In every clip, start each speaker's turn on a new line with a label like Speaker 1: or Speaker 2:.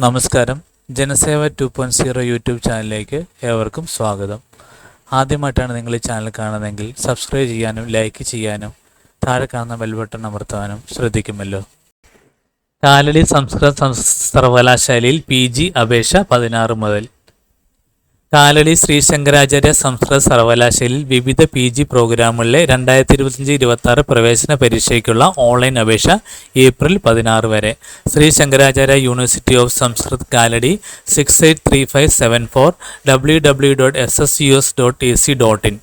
Speaker 1: നമസ്കാരം. Janaseva two point zero YouTube ചാനലിലേക്ക് ഏവർക്കും സ്വാഗതം. ആദ്യമായിട്ടാണ് നിങ്ങൾ ഈ ചാനൽ കാണുന്നതെങ്കിൽ സബ്സ്ക്രൈബ് ചെയ്യാനും ലൈക്ക് ചെയ്യാനും താഴെ കാണുന്ന ബെൽ ബട്ടൺ അമർത്താനും ശ്രദ്ധിക്കുമല്ലോ. കാലടി സംസ്കൃത സംസ് സർവകലാശാലയിൽ പി ജി അപേക്ഷ പതിനാറ് മുതൽ കാലടി ശ്രീ ശങ്കരാചാര്യ സംസ്കൃത സർവകലാശാലയിൽ വിവിധ പി ജി പ്രോഗ്രാമുകളിലെ രണ്ടായിരത്തി ഇരുപത്തഞ്ച് ഇരുപത്തി ആറ് പ്രവേശന പരീക്ഷയ്ക്കുള്ള ഓൺലൈൻ അപേക്ഷ ഏപ്രിൽ പതിനാറ് വരെ. Shri Shankaracharya university of Sanskrit Kalady six eight three five seven four W W dot S S U S dot A C dot in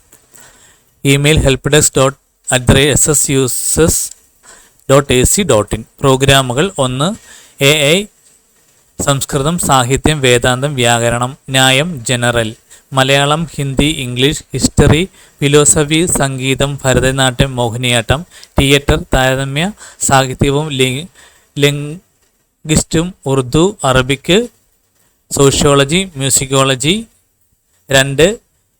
Speaker 1: email help desk dot at the rate S S U S S dot A C dot in പ്രോഗ്രാമുകൾ ഒന്ന് A I സംസ്കൃതം സാഹിത്യം വേദാന്തം വ്യാകരണം Nyaya general. Malayalam Hindi English history philosophy സംഗീതം Bharatanatyam Mohiniyattam theatre താരതമ്യ സാഹിത്യവും ലിംഗിസ്റ്റും Urdu Arabic sociology musicology രണ്ട്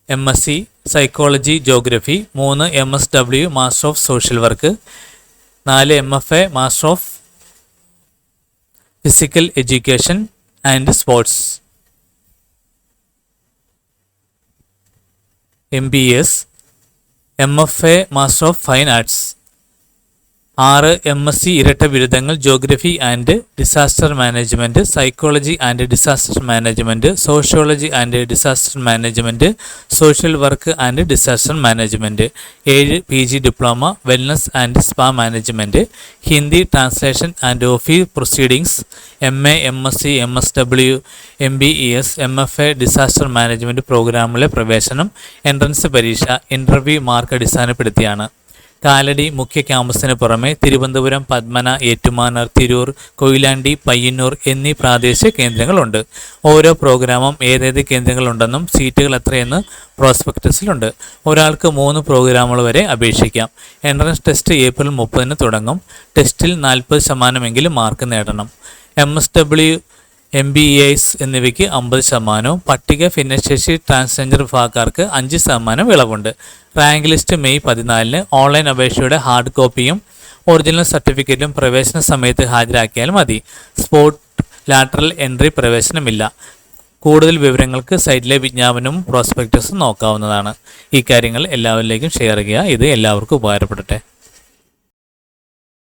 Speaker 1: M S C psychology geography മൂന്ന് M S W master of social work നാല് M F A master of physical education and sports. MBS, MFA Master of Fine Arts. ആറ് M S C ഇരട്ട ബിരുദങ്ങൾ geography and disaster management psychology and disaster management sociology and disaster management social work and disaster management ഏഴ് P G diploma wellness and spa management Hindi translation and office proceedings M A M S C M S W M B E S M F A disaster management പ്രോഗ്രാമിലെ പ്രവേശനം entrance പരീക്ഷ interview mark അടിസ്ഥാനപ്പെടുത്തിയാണ്. കാലടി മുഖ്യ ക്യാമ്പസിന് പുറമെ തിരുവനന്തപുരം പത്മന ഏറ്റുമാനൂർ തിരൂർ കൊയിലാണ്ടി പയ്യന്നൂർ എന്നീ പ്രാദേശിക കേന്ദ്രങ്ങളുണ്ട്. ഓരോ പ്രോഗ്രാമും ഏതേത് കേന്ദ്രങ്ങളുണ്ടെന്നും സീറ്റുകൾ എത്രയെന്ന് പ്രോസ്പെക്ടസിലുണ്ട്. ഒരാൾക്ക് മൂന്ന് പ്രോഗ്രാമുകൾ വരെ അപേക്ഷിക്കാം. എൻട്രൻസ് ടെസ്റ്റ് ഏപ്രിൽ മുപ്പതിന് തുടങ്ങും. ടെസ്റ്റിൽ നാൽപ്പത് ശതമാനമെങ്കിലും മാർക്ക് നേടണം. M S W M B S എന്നിവയ്ക്ക് അമ്പത് ശതമാനവും പട്ടിക ഭിന്നശേഷി ട്രാൻസ്ജെൻഡർ വിഭാഗക്കാർക്ക് അഞ്ച് ശതമാനം ഇളവുണ്ട് റാങ്ക് ലിസ്റ്റ് മെയ് പതിനാലിന് ഓൺലൈൻ അപേക്ഷയുടെ ഹാർഡ് കോപ്പിയും ഒറിജിനൽ സർട്ടിഫിക്കറ്റും പ്രവേശന സമയത്ത് ഹാജരാക്കിയാൽ മതി. സ്പോട്ട് ലാറ്ററൽ എൻട്രി പ്രവേശനമില്ല. കൂടുതൽ വിവരങ്ങൾക്ക് സൈറ്റിലെ വിജ്ഞാപനവും പ്രോസ്പെക്ടസും നോക്കാവുന്നതാണ്. ഈ കാര്യങ്ങൾ എല്ലാവരിലേക്കും ഷെയർ ചെയ്യുക. ഇത് എല്ലാവർക്കും ഉപകാരപ്പെടട്ടെ.